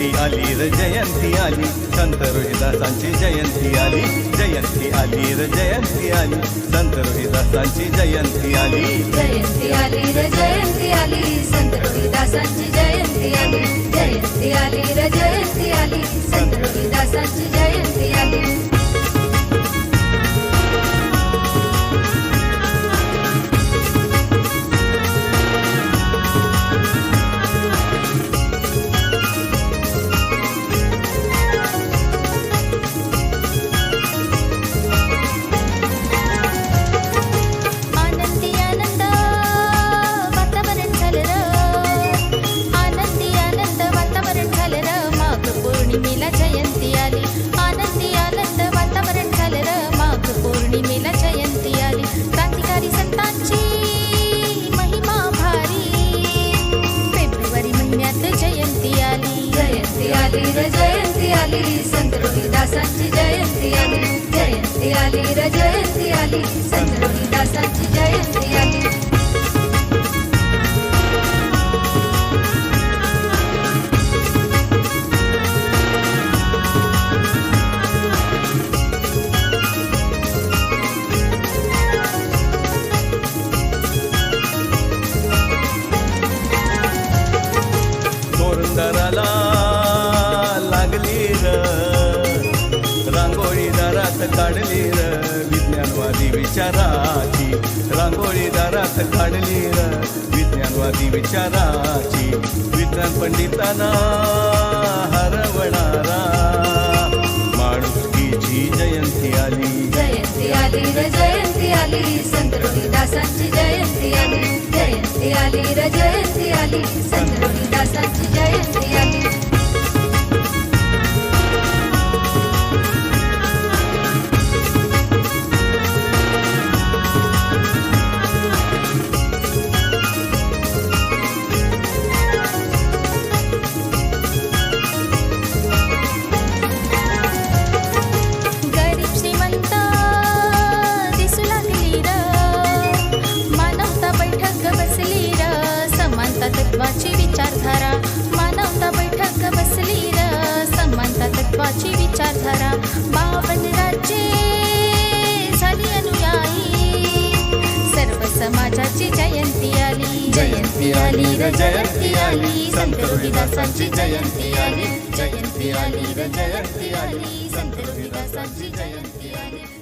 जयंती आली र जयंती आली. संत रोहिदासांची जयंती आली जयंती आली र जयंती आली. संत रोहिदासांची जयंती आली. जयंती आली र जयंती आली. संत रोहिदासांची जयंती आली जयंती आली र जयंती आली. संत रोहिदासांची जयंती पौर्णिमेला जयंती आली. आनंदी आनंद वातावरण झालं र माघ पौर्णिमेला जयंती आली. क्रांतिकारी संतांची महिमा भारी. फेब्रुवारी महिन्यात जयंती आली. जयंती आली र जयंती आली. संत रविदासांची जयंती आली. जयंती आली र जयंती आली. तोरंदाराला लागली र. रांगोळी दारात काढली र. विज्ञानवादी विचाराची. रांगोळी दारात काढली र. विज्ञानवादी विचाराची. विज्ञान पंडितांना हरवणारा. माणुसकीची जयंती आली. जयंती आली र जयंती आली. संत रविदासांची जयंती आली. जयंती आली र जयंती आली. संत आली जयंती आली र जयंती आली. संत रविदासांची जयंती आली जयंती आली र जयंती आली. संत रविदासांची जयंती आली.